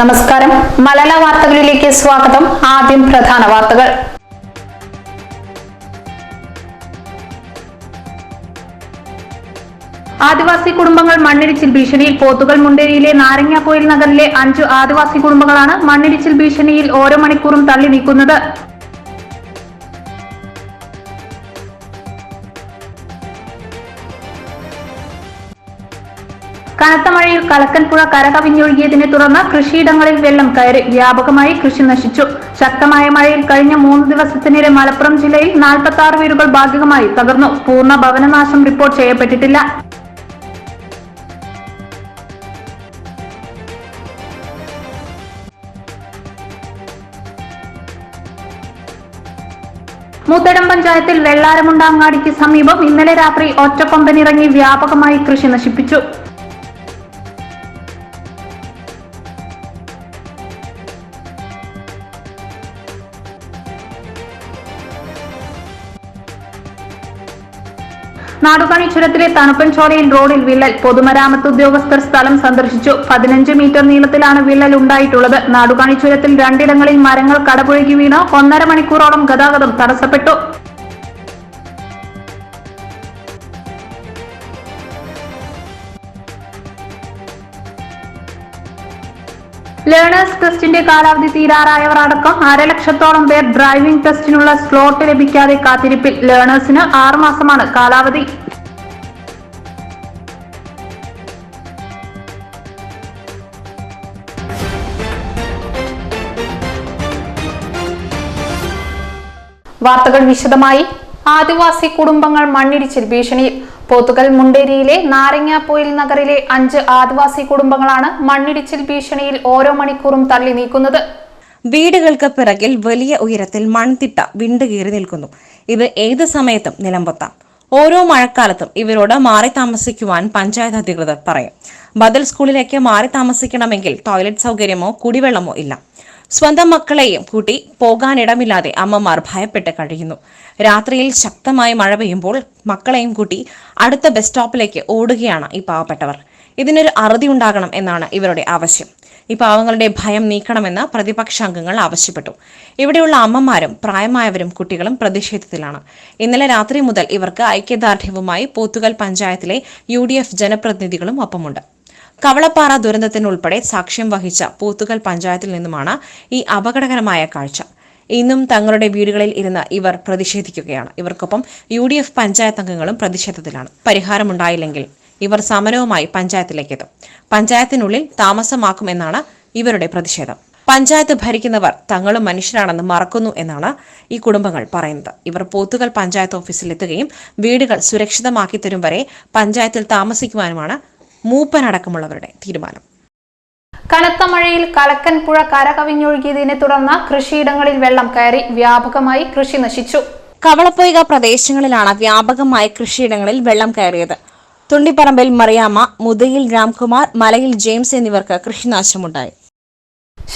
നമസ്കാരം. മലയാള വാർത്തകളിലേക്ക് സ്വാഗതം. ആദ്യം പ്രധാന വാർത്തകൾ. ആദിവാസി കുടുംബങ്ങൾ മണ്ണിടിച്ചിൽ ഭീഷണിയിൽ പോത്തുകൾ മുണ്ടേരിയിലെ നാരങ്ങാക്കോയിൽ നഗറിലെ അഞ്ചു ആദിവാസി കുടുംബങ്ങളാണ് മണ്ണിടിച്ചിൽ ഭീഷണിയിൽ ഓരോ മണിക്കൂറും തള്ളി നീക്കുന്നത്. കനത്ത മഴയിൽ കലക്കൻപുഴ കരകവിഞ്ഞൊഴുകിയതിനെ തുടർന്ന് കൃഷിയിടങ്ങളിൽ വെള്ളം കയറി വ്യാപകമായി കൃഷി നശിച്ചു. ശക്തമായ മഴയിൽ കഴിഞ്ഞ മൂന്ന് ദിവസത്തിനിടെ മലപ്പുറം ജില്ലയിൽ നാൽപ്പത്തി ആറ് വീടുകൾ ഭാഗികമായി തകർന്നു. പൂർണ ഭവനനാശം റിപ്പോർട്ട് ചെയ്യപ്പെട്ടിട്ടില്ല. മൂത്തടം പഞ്ചായത്തിൽ വെള്ളാരമുണ്ടാങ്ങാടിക്ക് സമീപം ഇന്നലെ രാത്രി ഒറ്റക്കൊമ്പനിറങ്ങി വ്യാപകമായി കൃഷി നശിപ്പിച്ചു. നാടുകാണി ചുരത്തിലെ തണുപ്പൻ ചോലയിൽ റോഡിൽ വിള്ളൽ. പൊതുമരാമത്ത് ഉദ്യോഗസ്ഥർ സ്ഥലം സന്ദർശിച്ചു. പതിനഞ്ച് മീറ്റർ നീളത്തിലാണ് വിള്ളൽ ഉണ്ടായിട്ടുള്ളത്. നാടുകാണി ചുരത്തിൽ രണ്ടിടങ്ങളിൽ മരങ്ങൾ കടപുഴകി വീണ്. ഒന്നര മണിക്കൂറോളം ഗതാഗതം തടസ്സപ്പെട്ടു. ലേണേഴ്സ് ടെസ്റ്റിന്റെ കാലാവധി തീരാറായവർ അടക്കം അരലക്ഷത്തോളം പേർ ഡ്രൈവിംഗ് ടെസ്റ്റിനുള്ള സ്ലോട്ട് ലഭിക്കാതെ കാത്തിരിപ്പിൽ. ലേണേഴ്സിന് ആറുമാസമാണ് കാലാവധി. വാർത്തകൾ വിശദമായി. ആദിവാസി കുടുംബങ്ങൾ മണ്ണിടിച്ചിൽ ഭീഷണിയിൽ പോത്തുകൽ മുണ്ടേരിയിലെ നാരങ്ങാപ്പൊയിൽ നഗറിലെ അഞ്ച് ആദിവാസി കുടുംബങ്ങളാണ് മണ്ണിടിച്ചിൽ ഭീഷണിയിൽ ഓരോ മണിക്കൂറും തള്ളി നീക്കുന്നത്. വീടുകൾക്ക് പിറകിൽ വലിയ ഉയരത്തിൽ മൺതിട്ട വിണ്ടുകീറി നിൽക്കുന്നു. ഇത് ഏത് സമയത്തും നിലംപൊത്താം. ഓരോ മഴക്കാലത്തും ഇവരോട് മാറി താമസിക്കുവാൻ പഞ്ചായത്ത് അധികൃതർ പറയും. ബദൽ സ്കൂളിലേക്ക് മാറി താമസിക്കണമെങ്കിൽ ടോയ്ലറ്റ് സൗകര്യമോ കുടിവെള്ളമോ ഇല്ല. സ്വന്തം മക്കളെയും കൂട്ടി പോകാനിടമില്ലാതെ അമ്മമാർ ഭയപ്പെട്ട് കഴിയുന്നു. രാത്രിയിൽ ശക്തമായ മഴ പെയ്യുമ്പോൾ മക്കളെയും കൂട്ടി അടുത്ത ബസ് സ്റ്റോപ്പിലേക്ക് ഓടുകയാണ് ഈ പാവപ്പെട്ടവർ. ഇതിനൊരു അറുതി ഉണ്ടാകണം എന്നാണ് ഇവരുടെ ആവശ്യം. ഈ പാവങ്ങളുടെ ഭയം നീക്കണമെന്ന് പ്രതിപക്ഷാംഗങ്ങൾ ആവശ്യപ്പെട്ടു. ഇവിടെയുള്ള അമ്മമാരും പ്രായമായവരും കുട്ടികളും പ്രതിഷേധത്തിലാണ്. ഇന്നലെ രാത്രി മുതൽ ഇവർക്ക് ഐക്യദാർഢ്യവുമായി പോത്തുകൽ പഞ്ചായത്തിലെ യു ജനപ്രതിനിധികളും ഒപ്പമുണ്ട്. കവളപ്പാറ ദുരന്തത്തിനുൾപ്പെടെ സാക്ഷ്യം വഹിച്ച പോത്തുകൽ പഞ്ചായത്തിൽ നിന്നുമാണ് ഈ അപകടകരമായ കാഴ്ച. ഇന്നും തങ്ങളുടെ വീടുകളിൽ ഇരുന്ന് ഇവർ പ്രതിഷേധിക്കുകയാണ്. ഇവർക്കൊപ്പം യു ഡി എഫ് പഞ്ചായത്ത് അംഗങ്ങളും പ്രതിഷേധത്തിലാണ്. പരിഹാരമുണ്ടായില്ലെങ്കിൽ ഇവർ സമരവുമായി പഞ്ചായത്തിലേക്ക് എത്തും പഞ്ചായത്തിനുള്ളിൽ താമസമാക്കുമെന്നാണ് ഇവരുടെ പ്രതിഷേധം. പഞ്ചായത്ത് ഭരിക്കുന്നവർ തങ്ങളും മനുഷ്യരാണെന്ന് മറക്കുന്നു എന്നാണ് ഈ കുടുംബങ്ങൾ പറയുന്നത്. ഇവർ പോത്തുകൽ പഞ്ചായത്ത് ഓഫീസിലെത്തുകയും വീടുകൾ സുരക്ഷിതമാക്കി തരും വരെ പഞ്ചായത്തിൽ താമസിക്കുവാനുമാണ് മൂപ്പനടക്കമുള്ളവരുടെ തീരുമാനം. കനത്ത മഴയിൽ കലക്കൻപുഴ കരകവിഞ്ഞൊഴുകിയതിനെ തുടർന്ന് കൃഷിയിടങ്ങളിൽ വെള്ളം കയറി വ്യാപകമായി കൃഷി നശിച്ചു. കവളപ്പൊയ്ക പ്രദേശങ്ങളിലാണ് വ്യാപകമായി കൃഷിയിടങ്ങളിൽ വെള്ളം കയറിയത്. തുണ്ടിപ്പറമ്പിൽ മറിയാമ്മ മുതയിൽ രാംകുമാർ മലയിൽ ജെയിംസ് എന്നിവർക്ക് കൃഷിനാശമുണ്ടായി.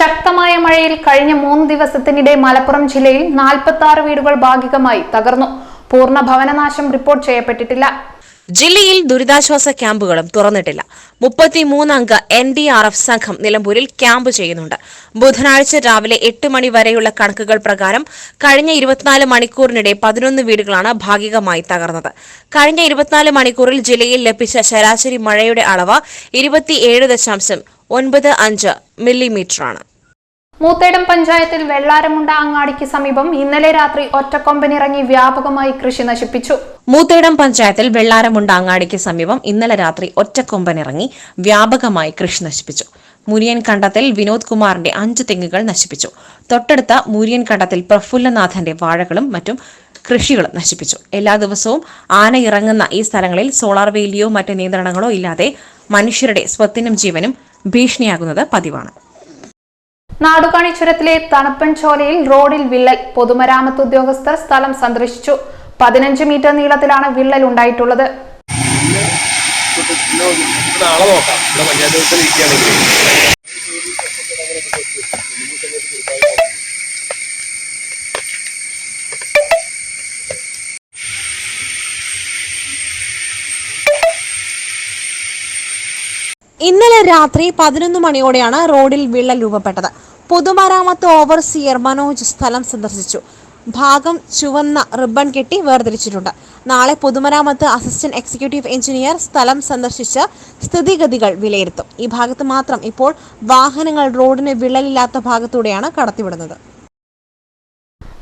ശക്തമായ മഴയിൽ കഴിഞ്ഞ മൂന്ന് ദിവസത്തിനിടെ മലപ്പുറം ജില്ലയിൽ നാൽപ്പത്തി ആറ് വീടുകൾ ഭാഗികമായി തകർന്നു. പൂർണ ഭവനനാശം റിപ്പോർട്ട് ചെയ്യപ്പെട്ടിട്ടില്ല. ജില്ലയിൽ ദുരിതാശ്വാസ ക്യാമ്പുകളും തുറന്നിട്ടില്ല. മുപ്പത്തിമൂന്നംഗ എൻ ഡി ആർ എഫ് സംഘം നിലമ്പൂരിൽ ക്യാമ്പ് ചെയ്യുന്നുണ്ട്. ബുധനാഴ്ച രാവിലെ എട്ട് മണി വരെയുള്ള കണക്കുകൾ പ്രകാരം കഴിഞ്ഞ ഇരുപത്തിനാല് മണിക്കൂറിനിടെ പതിനൊന്ന് വീടുകളാണ് ഭാഗികമായി തകർന്നത്. കഴിഞ്ഞ ഇരുപത്തിനാല് മണിക്കൂറിൽ ജില്ലയിൽ ലഭിച്ച ശരാശരി മഴയുടെ അളവ് ഇരുപത്തിയേഴ് ദശാംശം ഒൻപത് അഞ്ച് മില്ലിമീറ്ററാണ്. മൂത്തേടം പഞ്ചായത്തിൽ വെള്ളാരമുണ്ട അങ്ങാടിക്ക് സമീപം ഇന്നലെ രാത്രി ഒറ്റക്കൊമ്പനിറങ്ങി വ്യാപകമായി കൃഷി നശിപ്പിച്ചു. മൂത്തേടം പഞ്ചായത്തിൽ വെള്ളാരമുണ്ട അങ്ങാടിക്ക് സമീപം ഇന്നലെ രാത്രി ഒറ്റക്കൊമ്പനിറങ്ങി വ്യാപകമായി കൃഷി നശിപ്പിച്ചു. മുരിയൻ കണ്ടത്തിൽ വിനോദ് കുമാറിന്റെ അഞ്ച് തെങ്ങുകൾ നശിപ്പിച്ചു. തൊട്ടടുത്ത മുരിയൻ കണ്ടത്തിൽ പ്രഫുല്ലനാഥന്റെ വാഴകളും മറ്റും കൃഷികളും നശിപ്പിച്ചു. എല്ലാ ദിവസവും ആന ഇറങ്ങുന്ന ഈ സ്ഥലങ്ങളിൽ സോളാർ വേലിയോ മറ്റ് നിയന്ത്രണങ്ങളോ ഇല്ലാതെ മനുഷ്യരുടെ സ്വത്തിനും ജീവനും ഭീഷണിയാകുന്നത് പതിവാണ്. നാടുകാണി ചുരത്തിലെ തണുപ്പൻ ചോലയിൽ റോഡിൽ വിള്ളൽ. പൊതുമരാമത്ത് ഉദ്യോഗസ്ഥർ സ്ഥലം സന്ദർശിച്ചു. പതിനഞ്ച് മീറ്റർ നീളത്തിലാണ് വിള്ളൽ ഉണ്ടായിട്ടുള്ളത്. ഇന്നലെ രാത്രി പതിനൊന്ന് മണിയോടെയാണ് റോഡിൽ വിള്ളൽ രൂപപ്പെട്ടത്. പൊതുമരാമത്ത് ഓവർസിയർ മനോജ് സ്ഥലം സന്ദർശിച്ചു. ഭാഗം ചുവന്ന റിബൺ കെട്ടി വേർതിരിച്ചിട്ടുണ്ട്. നാളെ പൊതുമരാമത്ത് അസിസ്റ്റന്റ് എക്സിക്യൂട്ടീവ് എഞ്ചിനീയർ സ്ഥലം സന്ദർശിച്ച് സ്ഥിതിഗതികൾ വിലയിരുത്തും. ഈ ഭാഗത്ത് മാത്രം ഇപ്പോൾ വാഹനങ്ങൾ റോഡിന് വിള്ളലില്ലാത്ത ഭാഗത്തൂടെയാണ് കടത്തിവിടുന്നത്.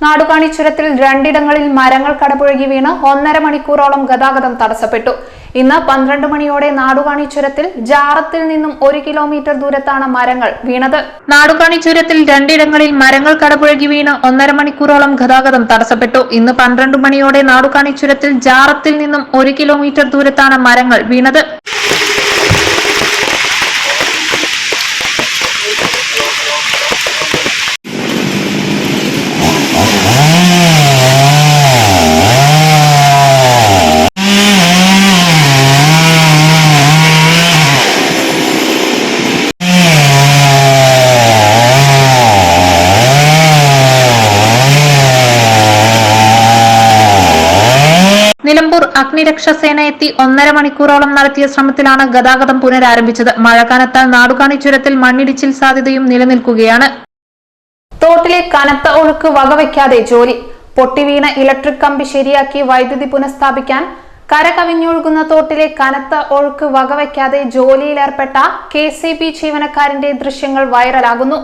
നാടുകാണി ചുരത്തിൽ രണ്ടിടങ്ങളിൽ മരങ്ങൾ കടപുഴകി വീണ് ഒന്നര മണിക്കൂറോളം ഗതാഗതം തടസ്സപ്പെട്ടു. ഇന്ന് പന്ത്രണ്ട് മണിയോടെ നാടുകാണി ചുരത്തിൽ ജാറത്തിൽ നിന്നും ഒരു കിലോമീറ്റർ ദൂരത്താണ് മരങ്ങൾ വീണത്. നാടുകാണി ചുരത്തിൽ രണ്ടിടങ്ങളിൽ മരങ്ങൾ കടപുഴകി വീണ് ഒന്നര മണിക്കൂറോളം ഗതാഗതം തടസ്സപ്പെട്ടു. ഇന്ന് പന്ത്രണ്ട് മണിയോടെ നാടുകാണി ചുരത്തിൽ ജാറത്തിൽ നിന്നും ഒരു കിലോമീറ്റർ ദൂരത്താണ് മരങ്ങൾ വീണത് നിലമ്പൂർ അഗ്നിരക്ഷാസേന എത്തി ഒന്നര മണിക്കൂറോളം നടത്തിയ ശ്രമത്തിലാണ് ഗതാഗതം പുനരാരംഭിച്ചത്. മഴക്കാലത്താൽ നാടുകാണി ചുരത്തിൽ മണ്ണിടിച്ചിൽ സാധ്യതയും നിലനിൽക്കുകയാണ്. തോട്ടിലെ കനത്ത ഒഴുക്ക് വകവയ്ക്കാതെ ജോലി. പൊട്ടിവീണ ഇലക്ട്രിക് കമ്പി ശരിയാക്കി വൈദ്യുതി പുനഃസ്ഥാപിക്കാൻ കര കവിഞ്ഞൊഴുകുന്ന തോട്ടിലെ കനത്ത ഒഴുക്ക് വകവയ്ക്കാതെ ജോലിയിലേർപ്പെട്ട കെ സി ബി ജീവനക്കാരന്റെ ദൃശ്യങ്ങൾ വൈറലാകുന്നു.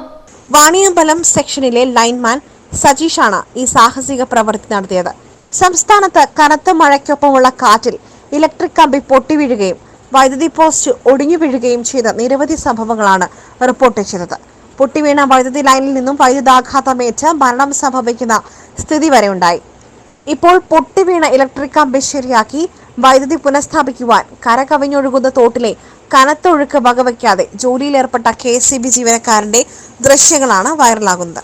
വാണിയമ്പലം സെക്ഷനിലെ ലൈൻമാൻ സജീഷാണ് ഈ സാഹസിക പ്രവൃത്തി നടത്തിയത്. സംസ്ഥാനത്ത് കനത്ത മഴയ്ക്കൊപ്പമുള്ള കാറ്റിൽ ഇലക്ട്രിക് കമ്പി പൊട്ടി വീഴുകയും വൈദ്യുതി പോസ്റ്റ് ഒടിഞ്ഞു വീഴുകയും ചെയ്ത നിരവധി സംഭവങ്ങളാണ് റിപ്പോർട്ട് ചെയ്തത്. പൊട്ടിവീണ വൈദ്യുതി ലൈനിൽ നിന്നും വൈദ്യുതാഘാതമേറ്റ് മരണം സംഭവിക്കുന്ന സ്ഥിതി വരെ ഉണ്ടായി. ഇപ്പോൾ പൊട്ടിവീണ ഇലക്ട്രിക് കമ്പി ശരിയാക്കി വൈദ്യുതി പുനഃസ്ഥാപിക്കുവാൻ കരകവിഞ്ഞൊഴുകുന്ന തോട്ടിലെ കനത്തൊഴുക്ക് വകവയ്ക്കാതെ ജോലിയിലേർപ്പെട്ട കെ സി ബി ജീവനക്കാരന്റെ ദൃശ്യങ്ങളാണ് വൈറലാകുന്നത്.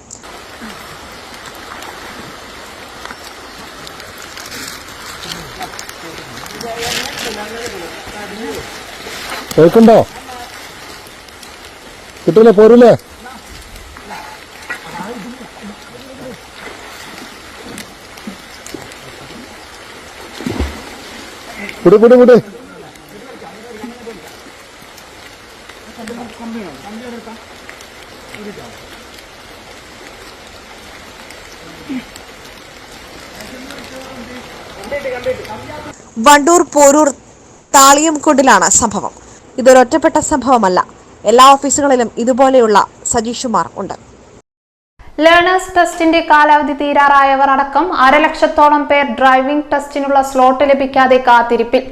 കേൾക്കുണ്ടോ കിട്ടൂലേ പോരൂലേ? കുടി കുടി കുടി വണ്ടൂർ പോരൂർ താളിയംകൊണ്ടിലാണ് സംഭവം. ഇതൊരൊറ്റപ്പെട്ട സംഭവമല്ല. എല്ലാ ഓഫീസുകളിലും ഇതുപോലെയുള്ള സജീഷുമാർ ഉണ്ട്. ലേണേഴ്സ് ടെസ്റ്റിന്റെ കാലാവധി തീരാറായവർ അടക്കം അരലക്ഷത്തോളം പേർ ഡ്രൈവിംഗ് ടെസ്റ്റിനുള്ള സ്ലോട്ട് ലഭിക്കാതെ കാത്തിരിപ്പിൽ.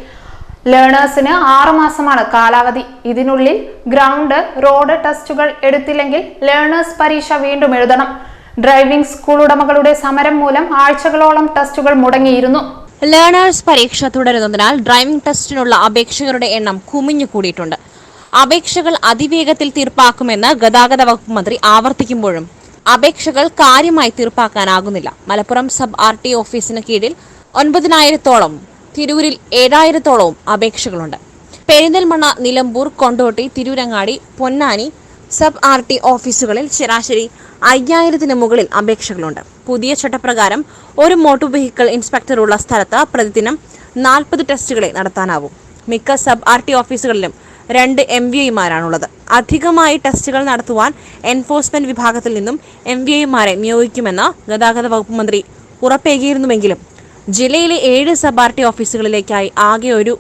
ലേണേഴ്സിന് ആറു മാസമാണ് കാലാവധി. ഇതിനുള്ളിൽ ഗ്രൗണ്ട് റോഡ് ടെസ്റ്റുകൾ എടുത്തില്ലെങ്കിൽ ലേണേഴ്സ് പരീക്ഷ വീണ്ടും എഴുതണം. ഡ്രൈവിംഗ് സ്കൂൾ ഉടമകളുടെ സമരം മൂലം ആഴ്ചകളോളം ടെസ്റ്റുകൾ മുടങ്ങിയിരുന്നു. ലേണേഴ്സ് പരീക്ഷ തുടരുന്നതിനാൽ ഡ്രൈവിംഗ് ടെസ്റ്റിനുള്ള അപേക്ഷകരുടെ എണ്ണം കുമിഞ്ഞു കൂടിയിട്ടുണ്ട്. അപേക്ഷകൾ അതിവേഗത്തിൽ തീർപ്പാക്കുമെന്ന് ഗതാഗത വകുപ്പ് മന്ത്രി ആവർത്തിക്കുമ്പോഴും അപേക്ഷകൾ കാര്യമായി തീർപ്പാക്കാനാകുന്നില്ല. മലപ്പുറം സബ് ആർ ടി ഓഫീസിന് കീഴിൽ ഒൻപതിനായിരത്തോളം തിരൂരിൽ ഏഴായിരത്തോളവും അപേക്ഷകളുണ്ട്. Perinthalmanna Nilambur Kondotty Tirurangadi Ponnani sub R T ഓഫീസുകളിൽ ശരാശരി അയ്യായിരത്തിന് മുകളിൽ അപേക്ഷകളുണ്ട്. പുതിയ ചട്ടപ്രകാരം ഒരു മോട്ടോർ വെഹിക്കിൾ ഇൻസ്പെക്ടർ ഉള്ള സ്ഥലത്ത് പ്രതിദിനം നാൽപ്പത് ടെസ്റ്റുകളെ നടത്താനാവും. മിക്ക സബ് ആർ ടി ഓഫീസുകളിലും രണ്ട് എം വി ഐമാരാണുള്ളത്. അധികമായി ടെസ്റ്റുകൾ നടത്തുവാൻ എൻഫോഴ്സ്മെന്റ് വിഭാഗത്തിൽ നിന്നും എം വി ഐമാരെ നിയോഗിക്കുമെന്ന് ഗതാഗത വകുപ്പ് മന്ത്രി ഉറപ്പേകിയിരുന്നുവെങ്കിലും ജില്ലയിലെ ഏഴ് സബ് ആർ ടി ഓഫീസുകളിലേക്കായി ആകെ ഒരു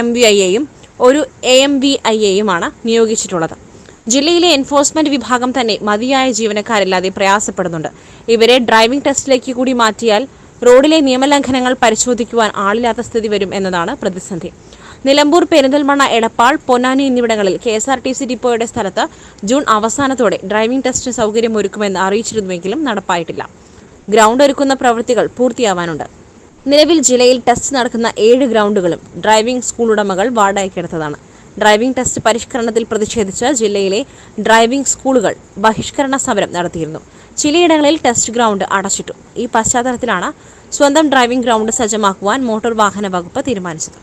എം വി ഐയെയും ഒരു എ എം വി ഐയെയുമാണ് നിയോഗിച്ചിട്ടുള്ളത്. ജില്ലയിലെ എൻഫോഴ്സ്മെന്റ് വിഭാഗം തന്നെ മതിയായ ജീവനക്കാരില്ലാതെ പ്രയാസപ്പെടുന്നുണ്ട്. ഇവരെ ഡ്രൈവിംഗ് ടെസ്റ്റിലേക്ക് കൂടി മാറ്റിയാൽ റോഡിലെ നിയമലംഘനങ്ങൾ പരിശോധിക്കുവാൻ ആളില്ലാത്ത സ്ഥിതി വരും എന്നതാണ് പ്രതിസന്ധി. നിലമ്പൂർ പെരിന്തൽമണ്ണ എടപ്പാൾ പൊന്നാനി എന്നിവിടങ്ങളിൽ K S R T C ഡിപ്പോയുടെ സ്ഥലത്ത് ജൂൺ അവസാനത്തോടെ ഡ്രൈവിംഗ് ടെസ്റ്റ് ടെസ്റ്റിന് സൗകര്യമൊരുക്കുമെന്ന് അറിയിച്ചിരുന്നുവെങ്കിലും നടപ്പായിട്ടില്ല. ഗ്രൗണ്ട് ഒരുക്കുന്ന പ്രവൃത്തികൾ പൂർത്തിയാവാനുണ്ട്. നിലവിൽ ജില്ലയിൽ ടെസ്റ്റ് നടക്കുന്ന ഏഴ് ഗ്രൗണ്ടുകളും ഡ്രൈവിംഗ് സ്കൂൾ ഉടമകൾ വാടകയ്ക്കെടുത്തതാണ് ഡ്രൈവിംഗ് ടെസ്റ്റ് പരിഷ്കരണത്തിൽ പ്രതിഷേധിച്ച് ജില്ലയിലെ ഡ്രൈവിംഗ് സ്കൂളുകൾ ബഹിഷ്കരണ സമരം നടത്തിയിരുന്നു. ചിലയിടങ്ങളിൽ ടെസ്റ്റ് ഗ്രൗണ്ട് അടച്ചിട്ടു. ഈ പശ്ചാത്തലത്തിലാണ് സ്വന്തം ഡ്രൈവിംഗ് ഗ്രൗണ്ട് സജ്ജമാക്കുവാൻ മോട്ടോർ വാഹന വകുപ്പ് തീരുമാനിച്ചത്.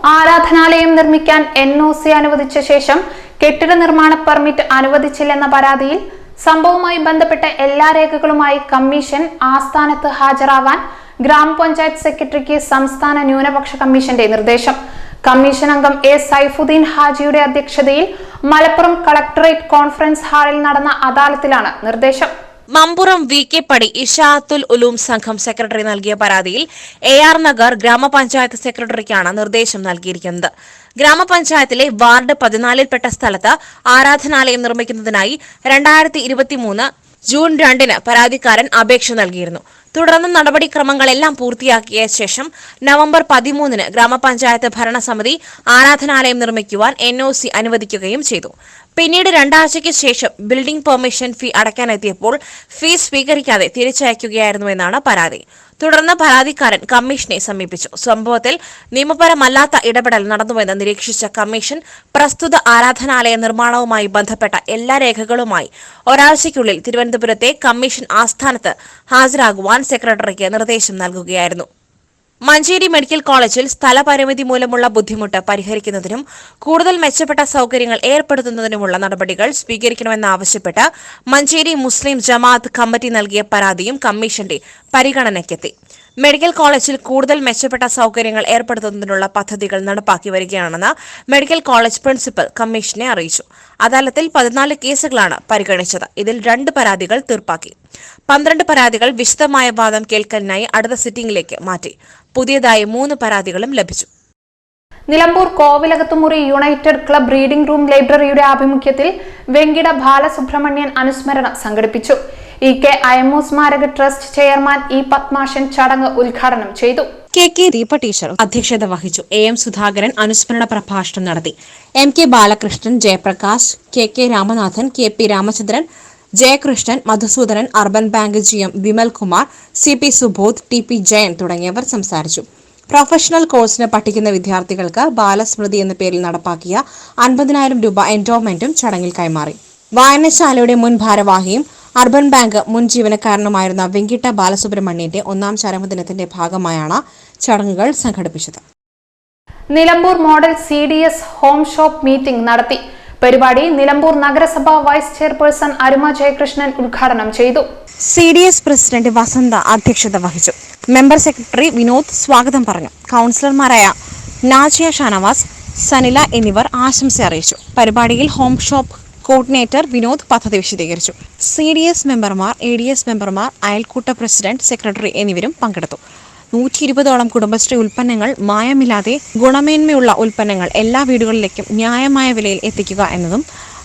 ആരാധനാലയം നിർമ്മിക്കാൻ എൻ ഒ സി അനുവദിച്ച ശേഷം കെട്ടിട നിർമ്മാണ പെർമിറ്റ് അനുവദിച്ചില്ലെന്ന പരാതിയിൽ സംഭവവുമായി ബന്ധപ്പെട്ട എല്ലാ രേഖകളുമായി കമ്മീഷൻ ആസ്ഥാനത്ത് ഹാജരാവാൻ ഗ്രാമപഞ്ചായത്ത് സെക്രട്ടറിക്ക് സംസ്ഥാന ന്യൂനപക്ഷ കമ്മീഷന്റെ നിർദ്ദേശം. കമ്മീഷൻ അംഗം എ സൈഫുദ്ദീൻ ഹാജിയുടെ അധ്യക്ഷതയിൽ മലപ്പുറം കളക്ടറേറ്റ് കോൺഫറൻസ് ഹാളിൽ നടന്ന അദാലത്തിലാണ് നിർദ്ദേശം. മമ്പുറം വി കെ പടി ഇഷാത്തുൽ ഉലൂം സംഘം സെക്രട്ടറി നൽകിയ പരാതിയിൽ എ ആർ നഗർ ഗ്രാമപഞ്ചായത്ത് സെക്രട്ടറിക്കാണ് നിർദ്ദേശം നൽകിയിരിക്കുന്നത്. ഗ്രാമപഞ്ചായത്തിലെ വാർഡ് പതിനാലിൽപ്പെട്ട സ്ഥലത്ത് ആരാധനാലയം നിർമ്മിക്കുന്നതിനായി രണ്ടായിരത്തി ജൂൺ രണ്ടിന് പരാതിക്കാരൻ അപേക്ഷ നൽകിയിരുന്നു. തുടർന്ന് നടപടിക്രമങ്ങളെല്ലാം പൂർത്തിയാക്കിയ ശേഷം നവംബർ പതിമൂന്നിന് ഗ്രാമപഞ്ചായത്ത് ഭരണസമിതി ആരാധനാലയം നിർമ്മിക്കുവാൻ എൻ ഒ സി അനുവദിക്കുകയും ചെയ്തു. പിന്നീട് രണ്ടാഴ്ചയ്ക്ക് ശേഷം ബിൽഡിംഗ് പെർമിഷൻ ഫീ അടയ്ക്കാനെത്തിയപ്പോൾ ഫീസ് സ്വീകരിക്കാതെ തിരിച്ചയക്കുകയായിരുന്നുവെന്നാണ് പരാതി. തുടർന്ന് പരാതിക്കാരൻ കമ്മീഷനെ സമീപിച്ചു. സംഭവത്തിൽ നിയമപരമല്ലാത്ത ഇടപെടൽ നടന്നുവെന്ന് നിരീക്ഷിച്ച കമ്മീഷൻ പ്രസ്തുത ആരാധനാലയ നിർമ്മാണവുമായി ബന്ധപ്പെട്ട എല്ലാ രേഖകളുമായി ഒരാഴ്ചയ്ക്കുള്ളിൽ തിരുവനന്തപുരത്തെ കമ്മീഷൻ ആസ്ഥാനത്ത് ഹാജരാകുവാൻ സെക്രട്ടറിക്ക് നിർദ്ദേശം നൽകുകയായിരുന്നു. മഞ്ചേരി മെഡിക്കൽ കോളേജിൽ സ്ഥലപരിമിതി മൂലമുള്ള ബുദ്ധിമുട്ട് പരിഹരിക്കുന്നതിനും കൂടുതൽ മെച്ചപ്പെട്ട സൌകര്യങ്ങൾ ഏർപ്പെടുത്തുന്നതിനുമുള്ള നടപടികൾ സ്വീകരിക്കണമെന്നാവശ്യപ്പെട്ട് മഞ്ചേരി മുസ്ലിം ജമാഅത്ത് കമ്മിറ്റി നൽകിയ പരാതിയും കമ്മീഷന്റെ പരിഗണനയ്ക്കെത്തി. മെഡിക്കൽ കോളേജിൽ കൂടുതൽ മെച്ചപ്പെട്ട സൗകര്യങ്ങൾ ഏർപ്പെടുത്തുന്നതിനുള്ള പദ്ധതികൾ നടപ്പാക്കി വരികയാണെന്ന് മെഡിക്കൽ കോളേജ് പ്രിൻസിപ്പൽ കമ്മീഷനെ അറിയിച്ചു. അദാലത്തിൽ പതിനാല് കേസുകളാണ് പരിഗണിച്ചത്. ഇതിൽ രണ്ട് പരാതികൾ തീർപ്പാക്കി. പന്ത്രണ്ട് പരാതികൾ വിശദമായ വാദം കേൾക്കലിനായി അടുത്ത സിറ്റിംഗിലേക്ക് മാറ്റി. പുതിയതായി മൂന്ന് പരാതികളും ലഭിച്ചു. Nilambur Kovilakathumuri united club reading room ലൈബ്രറിയുടെ ആഭിമുഖ്യത്തിൽ വെങ്കിട ബാലസുബ്രഹ്മണ്യൻ അനുസ്മരണം സംഘടിപ്പിച്ചു. ഇ കെ അയമു സ്മാരക ട്രസ്റ്റ് ചെയർമാൻ ഇ പത്മാഷൻ ചടങ്ങ് ഉദ്ഘാടനം ചെയ്തു. കെ കെ ദീപ ടീച്ചർ അധ്യക്ഷത വഹിച്ചു. എ എം സുധാകരൻ അനുസ്മരണ പ്രഭാഷണം നടത്തി. M K Balakrishnan Jayaprakash K K Ramanathan K P Ramachandran Jayakrishnan Madhusoodanan urban bank G M Vimal Kumar C P Subodh T P Jayan തുടങ്ങിയവർ സംസാരിച്ചു. പ്രൊഫഷണൽ കോഴ്സിന് പഠിക്കുന്ന വിദ്യാർത്ഥികൾക്ക് ബാലസ്മൃതി എന്ന പേരിൽ നടപ്പാക്കിയ അൻപതിനായിരം രൂപ എൻഡോമെന്റും ചടങ്ങിൽ കൈമാറി. വായനശാലയുടെ മുൻ ഭാരവാഹിയും അർബൻ ബാങ്ക് മുൻ ജീവനക്കാരനുമായിരുന്ന വെങ്കിട്ട ബാലസുബ്രഹ്മണ്യന്റെ ഒന്നാം ചരമദിനത്തിന്റെ ഭാഗമായാണ് ചടങ്ങുകൾ സംഘടിപ്പിച്ചത്. Nilambur model C D S home shop meeting നടത്തി. പരിപാടി നിലമ്പൂർ നഗരസഭ വൈസ് ചെയർപേഴ്സൺ അരുമ ജയകൃഷ്ണൻ ഉദ്ഘാടനം ചെയ്തു. C D S president Vasantha അധ്യക്ഷത വഹിച്ചു. മെമ്പർ സെക്രട്ടറി വിനോദ് സ്വാഗതം പറഞ്ഞു. കൗൺസിലർമാരായ നാജിയ ഷാനവാസ് സനില എന്നിവർ ആശംസ അറിയിച്ചു. പരിപാടിയിൽ ഹോം ഷോപ്പ് കോർഡിനേറ്റർ വിനോദ് പദ്ധതി വിശദീകരിച്ചു. സി ഡി എസ് മെമ്പർമാർ എ ഡി എസ് മെമ്പർമാർ അയൽക്കൂട്ട പ്രസിഡന്റ് സെക്രട്ടറി എന്നിവരും പങ്കെടുത്തു. നൂറ്റി ഇരുപതോളം കുടുംബശ്രീ ഉൽപ്പന്നങ്ങൾ മായമില്ലാതെ ഗുണമേന്മയുള്ള ഉൽപ്പന്നങ്ങൾ എല്ലാ വീടുകളിലേക്കും ന്യായമായ വിലയിൽ എത്തിക്കുക എന്നതും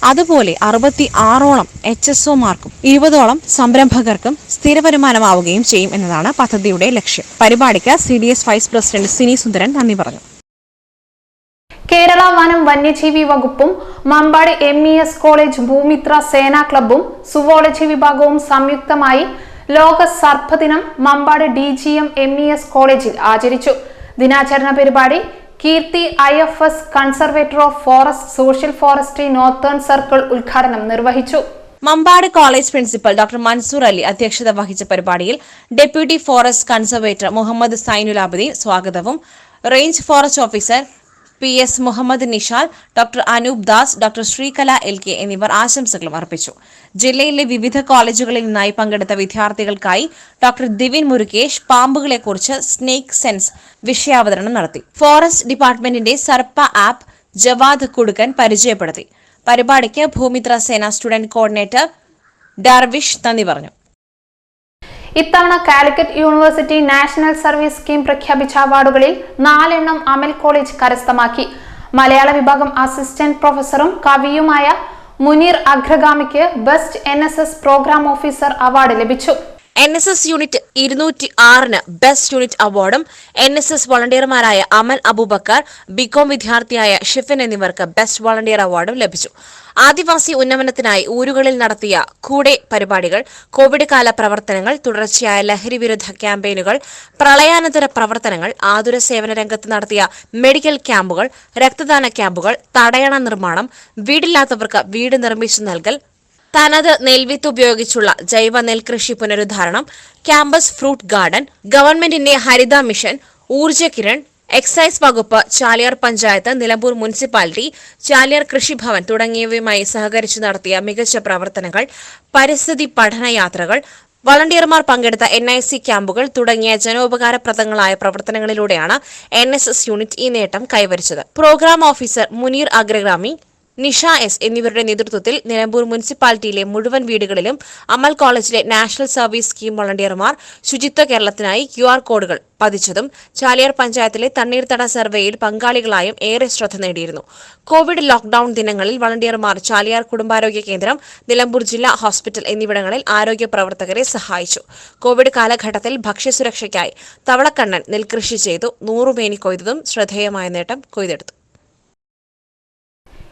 അതുപോലെ അറുപത്തി ആറോളം എച്ച് എസ് ഒമാർക്കും ഇരുപതോളം സംരംഭകർക്കും സ്ഥിര വരുമാനമാവുകയും ചെയ്യും എന്നതാണ് പദ്ധതിയുടെ ലക്ഷ്യം. പരിപാടിക്ക് C D S vice president Sini Sundaran നന്ദി പറഞ്ഞു. കേരള വനം വന്യജീവി വകുപ്പും Mampad M E S college Bhoomitra Sena ക്ലബും zoology വിഭാഗവും സംയുക്തമായി ലോക സർപ്പദിനം Mampad D G M M E S കോളേജിൽ ആചരിച്ചു. ദിനാചരണ പരിപാടി Keerthi I F S conservator of forest social forestry northern circle ഉദ്ഘാടനം നിർവഹിച്ചു. Mampad college principal doctor Mansoor Ali അധ്യക്ഷത വഹിച്ച പരിപാടിയിൽ deputy forest conservator Muhammad Zainulabdeen സ്വാഗതവും range forest officer P S Muhammad Nishal doctor Anoop Das doctor Sreekala L K എന്നിവർ ആശംസകളും അർപ്പിച്ചു. ജില്ലയിലെ വിവിധ കോളേജുകളിൽ നിന്നായി പങ്കെടുത്ത വിദ്യാർത്ഥികൾക്കായി ഡോക്ടർ ദിവിൻ മുരുകേഷ് പാമ്പുകളെക്കുറിച്ച് സ്നേക്ക് സെൻസ് വിഷയാവതരണം നടത്തി. ഫോറസ്റ്റ് ഡിപ്പാർട്ട്മെന്റിന്റെ സർപ്പ ആപ്പ് ജവാദ് കുടുക്കൻ പരിചയപ്പെടുത്തി. പരിപാടിക്ക് ഭൂമിത്ര സേന സ്റ്റുഡന്റ് കോർഡിനേറ്റർ ഡാർവിഷ് നന്ദി പറഞ്ഞു. ഇത്തവണ Calicut University National Service Scheme പ്രഖ്യാപിച്ച അവാർഡുകളിൽ നാലെണ്ണം അമൽ കോളേജ് കരസ്ഥമാക്കി. മലയാള വിഭാഗം അസിസ്റ്റന്റ് പ്രൊഫസറും കവിയുമായ Muneer അഗ്രഗാമിക്ക് best N program officer award ലഭിച്ചു. എൻ എസ് എസ് യൂണിറ്റ് ഇരുന്നൂറ്റി ആറിന് ബെസ്റ്റ് യൂണിറ്റ് അവാർഡും എൻ എസ് എസ് വളണ്ടിയർമാരായ അമൽ അബൂബക്കർ ബികോം വിദ്യാർത്ഥിയായ ഷിഫിൻ എന്നിവർക്ക് ബെസ്റ്റ് വളണ്ടിയർ അവാർഡും ലഭിച്ചു. ആദിവാസി ഉന്നമനത്തിനായി ഊരുകളിൽ നടത്തിയ കൂടെ പരിപാടികൾ കോവിഡ് കാല പ്രവർത്തനങ്ങൾ തുടർച്ചയായ ലഹരി വിരുദ്ധ ക്യാമ്പയിനുകൾ പ്രളയാനന്തര പ്രവർത്തനങ്ങൾ ആതുര സേവന രംഗത്ത് നടത്തിയ മെഡിക്കൽ ക്യാമ്പുകൾ രക്തദാന ക്യാമ്പുകൾ തടയണ നിർമ്മാണം വീടില്ലാത്തവർക്ക് വീട് നിർമ്മിച്ചു നൽകൽ തനത് നെൽവിത്ത് ഉപയോഗിച്ചുള്ള ജൈവ നെൽകൃഷി പുനരുദ്ധാരണം ക്യാമ്പസ് ഫ്രൂട്ട് ഗാർഡൻ ഗവൺമെന്റിന്റെ ഹരിത മിഷൻ ഊർജ കിരൺ എക്സൈസ് വകുപ്പ് ചാലിയാർ പഞ്ചായത്ത് നിലമ്പൂർ മുനിസിപ്പാലിറ്റി ചാലിയാർ കൃഷിഭവൻ തുടങ്ങിയവയുമായി സഹകരിച്ചു നടത്തിയ മികച്ച പ്രവർത്തനങ്ങൾ പരിസ്ഥിതി പഠനയാത്രകൾ വളണ്ടിയർമാർ പങ്കെടുത്ത എൻ ഐ സി ക്യാമ്പുകൾ തുടങ്ങിയ ജനോപകാരപ്രദങ്ങളായ പ്രവർത്തനങ്ങളിലൂടെയാണ് എൻ എസ് എസ് യൂണിറ്റ് ഈ നേട്ടം കൈവരിച്ചത്. Program officer Muneer Agragami Nisha S എന്നിവരുടെ നേതൃത്വത്തിൽ നിലമ്പൂർ മുനിസിപ്പാലിറ്റിയിലെ മുഴുവൻ വീടുകളിലും അമൽ കോളേജിലെ നാഷണൽ സർവീസ് സ്കീം വളണ്ടിയർമാർ ശുചിത്വ കേരളത്തിനായി ക്യു ആർ കോഡുകൾ പതിച്ചതും ചാലിയാർ പഞ്ചായത്തിലെ തണ്ണീർത്തട സർവേയിൽ പങ്കാളികളായും ഏറെ ശ്രദ്ധ നേടിയിരുന്നു. കോവിഡ് ലോക്ഡൌൺ ദിനങ്ങളിൽ വളണ്ടിയർമാർ ചാലിയാർ കുടുംബാരോഗ്യ കേന്ദ്രം നിലമ്പൂർ ജില്ലാ ഹോസ്പിറ്റൽ എന്നിവിടങ്ങളിൽ ആരോഗ്യ പ്രവർത്തകരെ സഹായിച്ചു. കോവിഡ് കാലഘട്ടത്തിൽ ഭക്ഷ്യസുരക്ഷയ്ക്കായി തവളക്കണ്ണൻ നെൽകൃഷി ചെയ്തു നൂറുമേനി കൊയ്തതും ശ്രദ്ധേയമായ നേട്ടം കൊയ്തെടുത്തു.